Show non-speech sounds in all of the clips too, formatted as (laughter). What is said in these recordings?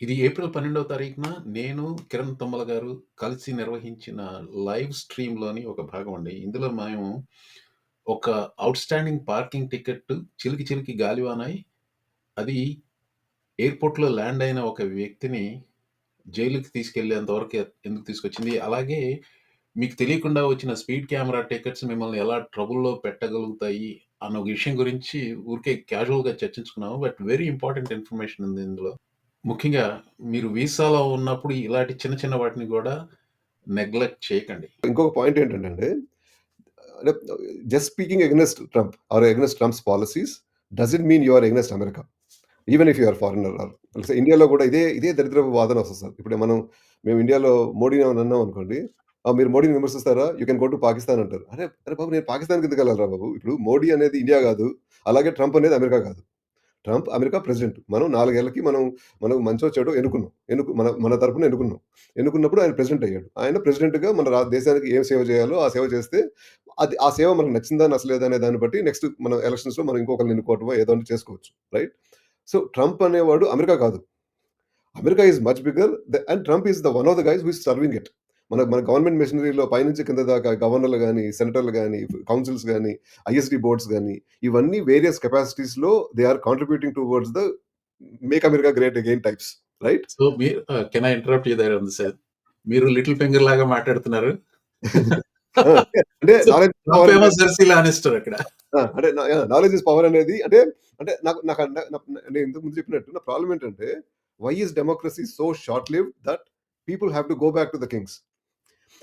ఇది ఏప్రిల్ 12వ తారీఖున నేను, కిరణ్ తమ్మల గారు కలిసి నిర్వహించిన లైవ్ స్ట్రీమ్‌లోని ఒక భాగం అండి. ఇందులో మేము ఒక అవుట్స్టాండింగ్ పార్కింగ్ టికెట్ చిలికి చిలికి గాలివానాయి అది ఎయిర్‌పోర్ట్‌లో ల్యాండ్ అయిన ఒక వ్యక్తిని జైలుకి తీసుకెళ్ళేంత వరకు ఎందుకు తీసుకొచ్చింది. అలాగే మీకు తెలియకుండా వచ్చిన స్పీడ్ కెమెరా టికెట్స్ మిమ్మల్ని ఎలా ట్రబుల్‌లో పెట్టగలుగుతాయి అన్న ఒక విషయం గురించి ఊరికే క్యాజువల్‌గా చర్చించుకున్నాము. బట్ వెరీ ఇంపార్టెంట్ ఇన్ఫర్మేషన్ ఉంది ఇందులో. ముఖ్యంగా మీరు వీసాలో ఉన్నప్పుడు ఇలాంటి చిన్న చిన్న వాటిని గూడా నెగ్లెక్ట్ చేయకండి. ఇంకొక పాయింట్ ఏంటంటే అండి, అంటే just speaking against Trump or against Trump's policies doesn't mean you are against America. Even if you are foreigner or ఇండియాలో కూడా ఇదే ఇదే దరిద్రపు వాదన వస్తుంది సార్. ఇప్పుడు మనం మేము ఇండియాలో మోడీని ఏమన్నా అన్నాం అనుకోండి, "ఆ! మీరు మోడీని విమర్శిస్తారా? You can go to Pakistan" అంటారు. అరే! అరే బాబు నేను పాకిస్తాన్‌కి ఎందుకు బాబు? ఇప్పుడు మోడీ అనేది ఇండియా కాదు. అలాగే ట్రంప్ అనేది అమెరికా కాదు. Trump America president. మనం నాలుగేళ్ళకి మనం మనం మంచో చెడో ఎన్నుకున్నాం. ఎన్నుకు మన మన తరపున ఎన్నుకున్నాం. ఎన్నుకున్నప్పుడు ఆయన ప్రెసిడెంట్ అయ్యాడు. ఆయన ప్రెసిడెంట్‌గా మన దేశానికి ఏం సేవ చేయాలో ఆ సేవ చేస్తే అది ఆ సేవ మనకు నచ్చిందా నచ్చలేదా అనే దాన్ని బట్టి నెక్స్ట్ మనం ఎలక్షన్స్‌లో మనం ఇంకొకరిని ఎన్నుకోవటమో ఏదో ఒకటి చేసుకోవచ్చు. రైట్? సో ట్రంప్ అనేవాడు అమెరికా కాదు. America is much bigger the and Trump is the one of the guys who is serving it. మన మన గవర్నమెంట్ మెషినరీలో పైనుంచి కింద దాకా గవర్నర్లు గాని, సెనేటర్లు గాని, కౌన్సిల్స్ గాని, ఐఎస్‌డి బోర్డ్స్ గాని ఇవన్నీ various కెపాసిటీస్‌లో they are contributing towards the make America great again types. Right? So మీరు can I interrupt you side? మీరు లిటిల్ ఫింగర్ లాగా మాట్లాడుతున్నారు. (laughs) అంటే! అంటే! నాలెడ్జ్ ఈస్ పవర్ అనేది అంటే అంటే నాకు నాకు నేను ఇంతకు ముందు చెప్పినట్టు నా ప్రాబ్లమ్ ఏంటంటే why is democracy so short lived that people have to go back to the kings.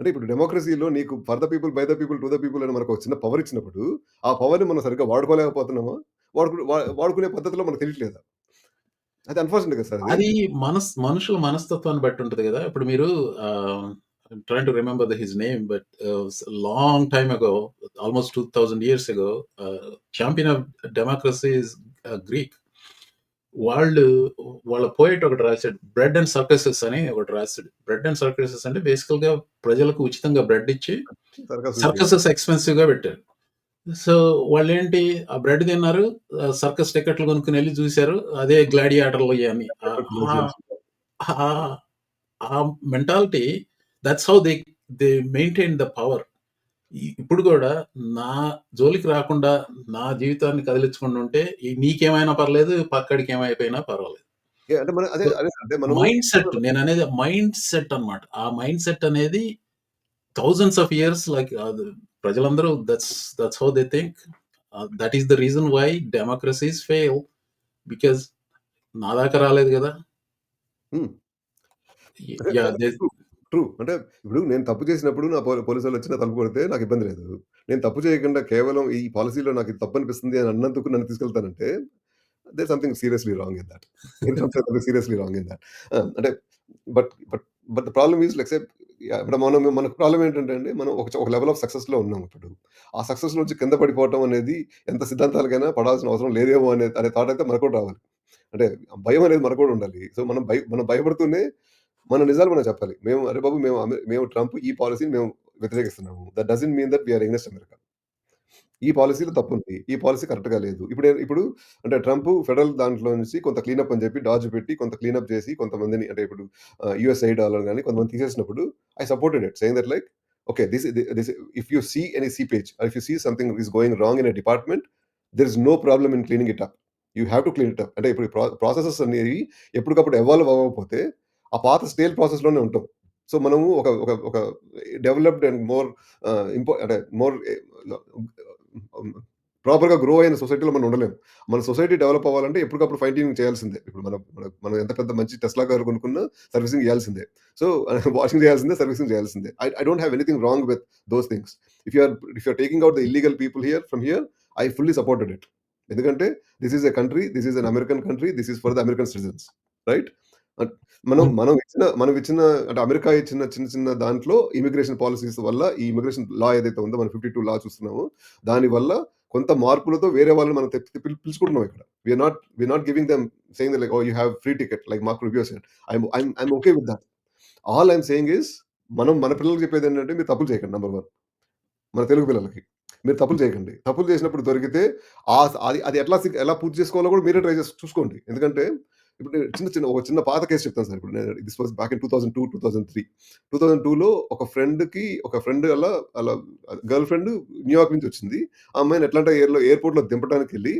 అంటే ఇప్పుడు డెమోక్రసీలో నీకు for the people, by the people, to the people అని మనకు ఒక చిన్న పవర్ ఇచ్చినప్పుడు ఆ పవర్‌ని మనం సరిగ్గా వాడుకోలేకపోతున్నామా? వాడుకు వాడుకునే పద్ధతిలో మనకు తెలియట్లేదా? అది అన్‌ఫార్చునేట్ కదా సార్ అది. మనస్ మనుషుల మనస్తత్వాన్ని బట్టి ఉంటుంది కదా ఇప్పుడు మీరు train to remember the his name but long time ago almost 2000 years ago champion champion of democracy is Greek. వాళ్ళు వాళ్ళ పోయెట్ ఒకటి రాసాడు. బ్రెడ్ అండ్ సర్కసెస్ అని ఒకటి రాసాడు. బ్రెడ్ అండ్ సర్కసెస్ అంటే బేసికల్‌గా ప్రజలకు ఉచితంగా బ్రెడ్ ఇచ్చి. సర్కసెస్ ఎక్స్‌పెన్సివ్‌గా పెట్టారు. సో వాళ్ళేంటి ఆ బ్రెడ్ తిన్నారు. సర్కస్ టికెట్లు కొనుక్కొని ఎళ్ళి చూసారు. అదే గ్లాడియేటర్‌లు ఆ ఆ mentality that's how they they maintain the power. ఇప్పుడు గూడా నా జోలికి రాకుండా నా జీవితాన్ని కదిలించకుండా ఉంటే నీకేమైనా పర్లేదు, పక్కోడికి ఏమైపోయినా పర్వాలేదు. మైండ్ సెట్ నేననేది మైండ్ సెట్ అన్నమాట. ఆ మైండ్ సెట్ అనేది థౌసండ్స్ ఆఫ్ ఇయర్స్ లైక్ ప్రజలందరూ that's that's how they think. That is the reason why democracies fail. Because నా దాకా రాలేదు గదా! ట్రూ. అంటే ఇప్పుడు నేను తప్పు చేసినప్పుడు నా పో పోలీసోళ్ళొచ్చి నా తలుపు కొడితే నాకు ఇబ్బంది లేదు. నేను తప్పు చేయకుండా కేవలం ఈ పాలిసీలో నాకు ఇది తప్పనిపిస్తుంది అని అన్నందుకు నన్ను తీసుకెళ్తానంటే there something seriously wrong in that. Something seriously wrong in that. ఆ! అంటే but but but the problem is let's say yeah! ఇప్పుడు మనం మనకు ప్రాబ్లమ్ ఏంటంటే అండి మనం ఒక ఒక లెవెల్ ఆఫ్ సక్సెస్‌లో ఉన్నాం ఇప్పుడు. ఆ సక్సెస్ నుంచి కింద పడిపోవటం అనేది ఎంత సిద్ధాంతాలకైనా పడాల్సిన అవసరం లేదేమో అనే అనే థాట్ అయితే మనకు కూడా రావాలి. అంటే భయం అనేది మనకు కూడా ఉండాలి. సో మనం భయ మనం భయపడుతూనే మన నిజాలు మనం చెప్పాలి. మేము అరే బాబు మేము మేము ట్రంప్ ఈ పాలసీని మేము వ్యతిరేకిస్తున్నాము. That doesn't mean that we are against America. ఈ తప్పు ఉంది ఈ పాలసీ కరెక్ట్‌గా లేదు. ఇప్పుడు ఇప్పుడు అంటే ట్రంప్ ఫెడరల్ దాంట్లో నుంచి కొంత క్లీనప్ అని చెప్పి డాజ్ పెట్టి కొంత క్లీనప్ చేసి కొంతమందిని అంటే ఇప్పుడు ఆహ్, యూఎస్ఐ డాలర్ కానీ కొంతమంది తీసేసినప్పుడు I supported it saying that like okay this this if you see any seepage if you see something is going wrong in a department there is no problem in cleaning it up. You have to clean it up. అంటే ఇప్పుడు processes అనేవి ఎప్పటికప్పుడు evolve అవ్వకపోతే ఆ పాత stale ప్రాసెస్‌లోనే ఉంటాం. So మనము ఒక ఒక ఒక డెవలప్డ్ అండ్ మోర్ ఇంపో అంటే మోర్ ప్రాపర్‌గా గ్రో అయిన సొసైటీలో మనం ఉండలేము. మన సొసైటీ డెవలప్ అవ్వాలంటే ఎప్పటికప్పుడు ఫైన్ ట్యూనింగ్ చేయాల్సిందే. ఇప్పుడు మనం మనం ఎంత పెద్ద మంచి టెస్లా కార్ కొనుక్కున్నా సర్వీసింగ్ చేయాల్సిందే. సో (laughs) వాషింగ్ చేయాల్సిందే, సర్వీసింగ్ చేయాల్సిందే. I I don't have anything wrong with those things. If you're if you're taking out the illegal people here from here I fully supported it. ఎందుకంటే this is a country, this is an American country, this is for the American citizens. Right? మనం. మనం ఇచ్చిన మనం ఇచ్చిన అంటే America ఇచ్చిన చిన్న చిన్న దాంట్లో ఇమిగ్రేషన్ పాలిసీస్ వల్ల ఈ ఇమిగ్రేషన్ లా ఏదైతే ఉందో మనం 52 లా చూస్తున్నామో దానివల్ల కొంత మార్పులతో వేరే వాళ్ళని మనం తెప్పి పిల్ పిలుచుకుంటున్నాం ఇక్కడ. We are not we are not giving them saying like oh! You have free ticket like said. I'm I'm I'm okay with that. All I'm saying is మనం మన పిల్లలకి చెప్పేది ఏంటంటే మీరు తప్పులు చేయకండి నంబర్ 1. మన తెలుగు పిల్లలకి. మీరు తప్పులు చేయకండి. తప్పులు చేసినప్పుడు దొరికితే ఆహ్, అది అది ఎట్లా సి ఎలా పూర్తి చేసుకోవాలో కూడా మీరే ట్రై చేసి చూసుకోండి. ఎందుకంటే ఇప్పుడు చిన్న చిన్న ఒక చిన్న పాత కేస్ చెప్తాను సార్. ఇప్పుడు నేను దిస్ వాజ్ బ్యాక్ ఇన్ 2002, 2003. 2002లో ఒక ఫ్రెండ్‌కి ఒక ఫ్రెండ్ అలా అలా గర్ల్ ఫ్రెండ్ న్యూయార్క్ నుంచి వచ్చింది. ఆ అమ్మాయిని అట్లాంటా ఎయిర్‌లో ఎయిర్‌పోర్ట్‌లో దింపడానికెళ్ళి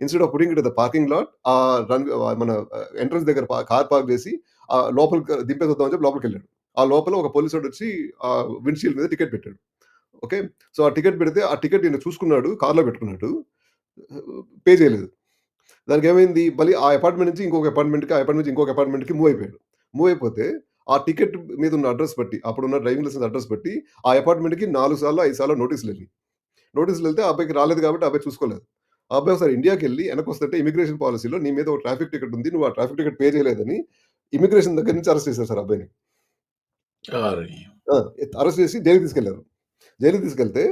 instead of putting it the parking lot ఆ రన్ మన ఎంట్రన్స్ దగ్గర కార్ పార్క్ చేసి ఆ లోపలికి దింపేసొద్దాం అని చెప్పి లోపలికెళ్ళాడు. ఆ లోపల ఒక పోలీస్ వచ్చి ఆ విండ్‌షీల్డ్ మీద టికెట్ పెట్టాడు. ఓకే. సో, ఆ టికెట్ పెడితే ఆ టికెట్ నేను చూసుకున్నాడు. కార్‌లో పెట్టుకున్నాడు. పే చేయలేదు. దానికేమైంది మళ్ళీ ఆ అపార్ట్‌మెంట్ నుంచి ఇంకొక అపార్ట్‌మెంట్‌కి, ఆ అపార్ట్‌మెంట్ నుంచి ఇంకొక అపార్ట్‌మెంట్‌కి మూవ్ అయిపోయాడు. మూవ్ అయిపోతే ఆ టికెట్ మీద ఉన్న అడ్రెస్ బట్టి, అప్పుడున్న డ్రైవింగ్ లైసెన్స్ అడ్రెస్ బట్టి ఆ అపార్ట్‌మెంట్‌కి 4 సార్లో, 5 సార్లో నోటీసులెళ్ళినియి. నోటీసులెళ్తే ఆ అబ్బాయికి రాలేదు కాబట్టి ఆ అబ్బాయి చూసుకోలేదు. ఆ అబ్బాయి ఒకసారి ఇండియాకెళ్ళి ఎనకొస్తుంటే ఇమిగ్రేషన్ పాలిసీలో నీ మీద ఒక ట్రాఫిక్ టికెట్ ఉంది. నువ్వు ఆ ట్రాఫిక్ టికెట్ పే చేయలేదని ఇమిగ్రేషన్ దగ్గర నుంచి అరెస్ట్ చేశారు సార్ ఆ అబ్బాయిని. అరె! ఆ! అరెస్ట్ చేసి జైలుకి తీసుకెళ్ళారు. జైలుకి తీసుకెళ్తే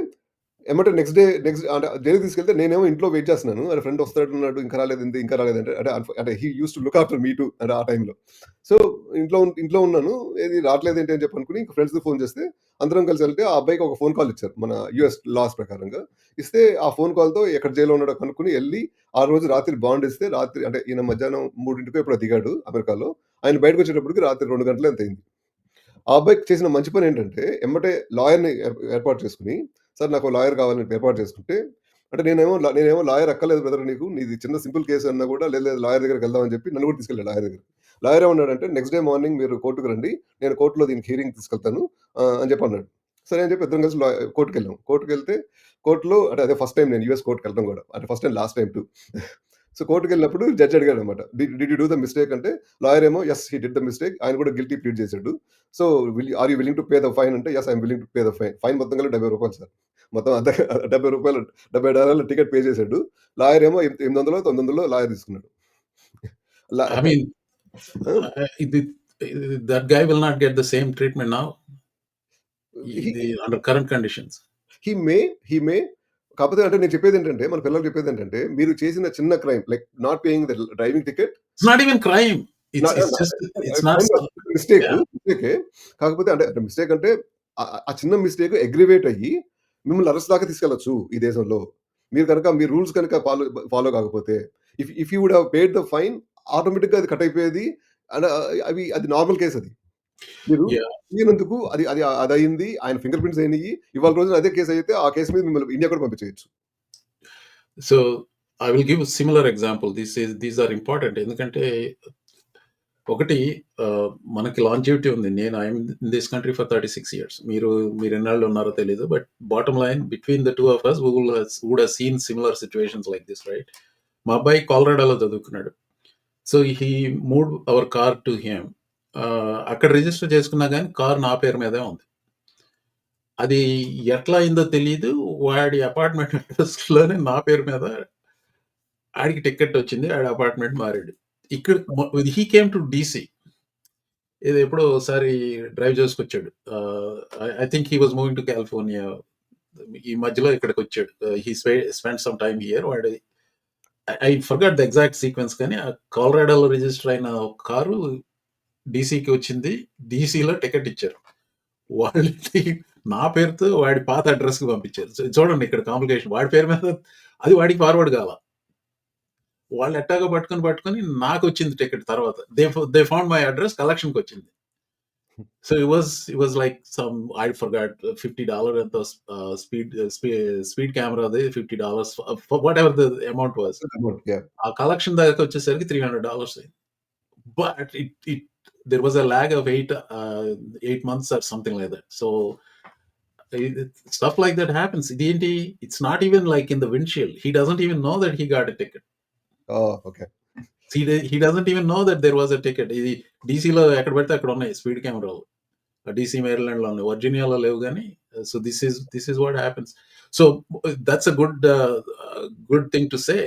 ఏమంటే నెక్స్ట్ డే నెక్స్ట్ అంటే జైలుకి తీసుకెళ్తే నేనేమో ఇంట్లో వెయిట్ చేస్తున్నాను. అంటే ఫ్రెండ్ వస్తాడన్నాడు. ఇంకా రాలేదు ఇంత ఇంకా రాలేదంటే అంటే అంటే అంటే he used to look after me too అంటే ఆ టైంలో సో, ఇంట్లో ఇంట్లో ఉన్నాను. ఏది రావట్లేదేంటి అని చెప్పి అనుకుని ఫ్రెండ్స్‌కి ఫోన్ చేస్తే అందరం కలిసి వెళ్తే ఆ అబ్బాయికి ఒక ఫోన్ కాల్ ఇచ్చారు. మన యూఎస్ లాస్ ప్రకారంగా. ఇస్తే ఆ ఫోన్ కాల్‌తో ఎక్కడ జైల్‌లో ఉన్నాడో కనుక్కుని వెళ్ళి ఆ రోజు రాత్రి బాండ్ ఇస్తే రాత్రి అంటే ఈయన మధ్యాహ్నం 3కో ఎప్పుడో దిగాడు అమెరికాలో. ఆయన బయటకొచ్చేటప్పటికి రాత్రి 2 గంటలో ఎంతో అయింది. ఆ అబ్బాయికి చేసిన మంచి పని ఏంటంటే ఎమ్మటే లాయర్‌ని ఏర్పాటు చేసుకుని సార్ నాకు లాయర్ కావాలని ఏర్పాటు చేసుకుంటే, అంటే నేనేమో నేనేమో లాయర్ అక్కర్లేదు బ్రదర్ నీకు. నీది చిన్న సింపుల్ కేస్ అన్నా కూడా లేదు లేదు లాయర్ దగ్గరికి వెళ్దామని చెప్పి నన్ను కూడా తీసుకెళ్ళాడు లాయర్ దగ్గర లాయర్ ఏమన్నాడంటే నెక్స్ట్ డే మార్నింగ్ మీరు కోర్టుకు రండి. నేను కోర్టులో దీనికి హీరింగ్ తీసుకెళ్తాను అని చెప్పి అన్నాడు. సరే అని చెప్పి ఇద్దరం కలిసి లా కోర్ట్‌కెళ్ళాం. వెళ్తే కోర్ట్‌లో అంటే అదే ఫస్ట్ టైం నేను యూఎస్ కోర్ట్‌కెళ్ళడం కూడా. అంటే first time last time too. So, కోర్ట్‌కెళ్ళినప్పుడు judge అడిగాడన్నమాట. Did you do the mistake అంటే లాయర్ ఏమో yes he did the mistake. ఆయన కూడా గిల్టీ ప్లీడ్ చేశాడు so, are you willing to pay the fine అంటే yes I'm willing to pay the fine. Fine మొత్తం కలిపి డెబ్బై రూపాయలు సార్. మొత్తం అంతా రూ. 70 $70 టికెట్ పే చేసాడు. లాయర్ ఏమో ఎం 800 900 లాయర్ తీసుకున్నాడు. లా ఐ మీన్ ఆ! ఆహ్, ఇది that guy will not get the same treatment now. Under current conditions. He may, he may కాకపోతే అంటే నేను చెప్పేదేంటంటే మన పిల్లలకి చెప్పేదేంటంటే మీరు చేసిన చిన్న crime like not paying the driving ticket it's not even crime. Mistake. మిస్టేకే. కాకపోతే అంటే మిస్టేక్ అంటే ఆ చిన్న మిస్టేక్ అగ్రివేట్ అయ్యి మిమ్మల్ని అరెస్ట్ దాకా తీసుకెళ్ళొచ్చు ఈ దేశంలో. మీరు గనక మీ రూల్స్ గనక ఫాలో ఫాలో కాకపోతే. If if you would have paid the fine ఆటోమేటిక్‌గా అది కట్ అయిపోయేది. అండ్ అవి అది నార్మల్ కేస్ అది. మీరు యాహ్! ఇయ్యనందుకు అది అది అదయింది. ఆయన ఫింగర్ ప్రింట్స్ అయినయి. ఇవాళ రోజున అదే కేస్ అయితే ఆ కేస్ మీద మిమ్మల్ని ఇండియా కూడా పంపించేయొచ్చు. So, I will give similar example. This is these are important. ఎందుకంటే ఒకటి మనకి లాంజివిటీ ఉంది. నేను I'm in this country for 36 years. మీరు మీరు ఎన్నాళ్ళు ఉన్నారో తెలియదు but bottom line between the two of us Google would have seen similar situations like this right. మా అబ్బాయి కొలరాడోలో చదువుకున్నాడు. So, he moved our car to him. అక్కడ రిజిస్టర్ చేసుకున్నా కానీ కార్ నా పేరు మీదే ఉంది. అది ఎట్లా అయిందో తెలియదు వాడి అపార్ట్‌మెంట్ (laughs) లోనే నా పేరు మీద ఆడికి టికెట్ వచ్చింది. ఆడి అపార్ట్‌మెంట్ మారాడు. ఇక్కడ హీ కేమ్ టు డీసీ. ఇది ఎప్పుడో ఒకసారి drive చేసుకొచ్చాడు. I think he was moving to California. ఈ మధ్యలో ఇక్కడికి వచ్చాడు he spend some time here. వాడి I forgot the exact sequence కానీ ఆ కొలరాడోలో రిజిస్టర్ అయిన ఒక కారు డీసీకి వచ్చింది. డీసీలో టికెట్ ఇచ్చారు. వాళ్ళకి నా పేరుతో వాడి పాత అడ్రస్కి పంపించారు. చూడండి ఇక్కడ కాంప్లికేషన్. వాడి పేరు మీద అది వాడికి ఫార్వర్డ్ కాల. వాళ్ళు ఎట్టాగో పట్టుకొని, పట్టుకొని నాకొచ్చింది టికెట్ తర్వాత. They they found my address కలెక్షన్‌కొచ్చింది. So, it was it was like some I forgot $50 ఎంతో ఆహ్, స్పీడ్ స్పీ స్పీడ్ కెమెరాది $50 for whatever the amount yeah! ఆ కలెక్షన్ దాకొచ్చేసరికి $300 అయింది. But it it there was a lag of 8 ah, 8 months or something like that. So, stuff like that happens. ఇదేంటి it's not even like in the windshield. He doesn't even know that he got a ticket. Okay. He డ he doesn't even know that there was a ticket. ఇది డీసీలో ఎక్కడ పెడితే అక్కడ ఉన్నాయి speed కెమెరాలు. DC, మేరీలాండ్‌లో ఉన్నాయి. వర్జీనియాలో లేవు గానీ so, this is this is what happens. So, that's a good good thing to say.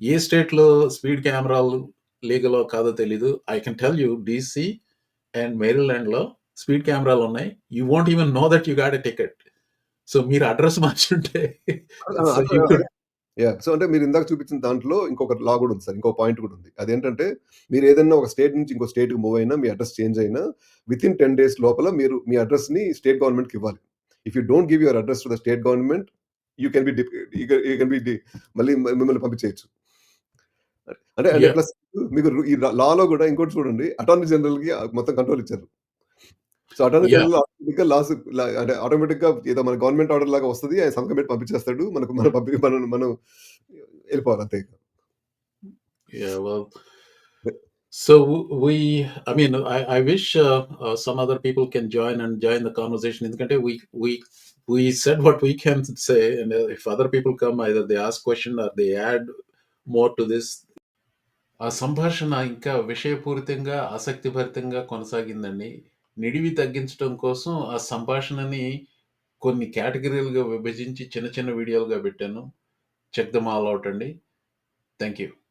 ఏ స్టేట్‌లో స్పీడ్ కెమెరాలు లీగలో కాదో తెలీదు. I can tell you DC and మేరీలాండ్‌లో speed కెమెరాలు ఉన్నాయి. You won't even know that you got a ticket. So, మీరు address మార్చుంటే (laughs) you could yeah! So, అంటే మీరు ఇందాక చూపించిన దాంట్లో ఇంకొక లా కూడా ఉంది సార్. ఇంకో పాయింట్ కూడా ఉంది. అదేంటంటే మీరు ఏదైనా ఒక స్టేట్ నుంచి ఇంకో స్టేట్‌కి మూవ్ అయినా మీ అడ్రెస్ చేంజ్ అయినా వితిన్ 10 డేస్ లోపల మీరు మీ అడ్రెస్‌ని స్టేట్ గవర్నమెంట్‌కి ఇవ్వాలి. If you don't give your address to the state government you can be dip you can be D మళ్ళీ మిమ్మల్ని పంపించేయొచ్చు. అంటే అంటే యాహ్! ప్లస్ మీకు రు ఈ లాలో గూడా ఇంకోటి చూడండి అటార్నీ జనరల్‌కి మొత్తం కంట్రోల్ ఇచ్చారు. So, attorney yeah! జనరల్ ఆటోమేటిక్‌గా లాస్ లా అంటే ఆటోమేటిక్‌గా ఏదో మన గవర్నమెంట్ ఆర్డర్ లాగా వస్తది. ఆయన సంతకం పెట్టి పంపించేస్తాడు. మనకు మనం పంపి మనం మనం ఎళ్ళిపోవాలి అంతే ఇక. Yeah, well, so we I mean, I I wish uh, uh, some other people can join and join the conversation. ఎందుకంటే we we we said what we can say, and uh, if other people come, either they ask question or they add more to this. ఆ సంభాషణ ఇంకా విషయపూరితంగా, ఆసక్తిభరితంగా కొనసాగిందండి. నిడివి తగ్గించటం కోసం ఆ సంభాషణని కొన్ని కేటగిరీలుగా విభజించి చిన్న చిన్న వీడియోలుగా పెట్టాను. చెక్ దమ్ ఆల్ అవుట్ అండి. Thank you.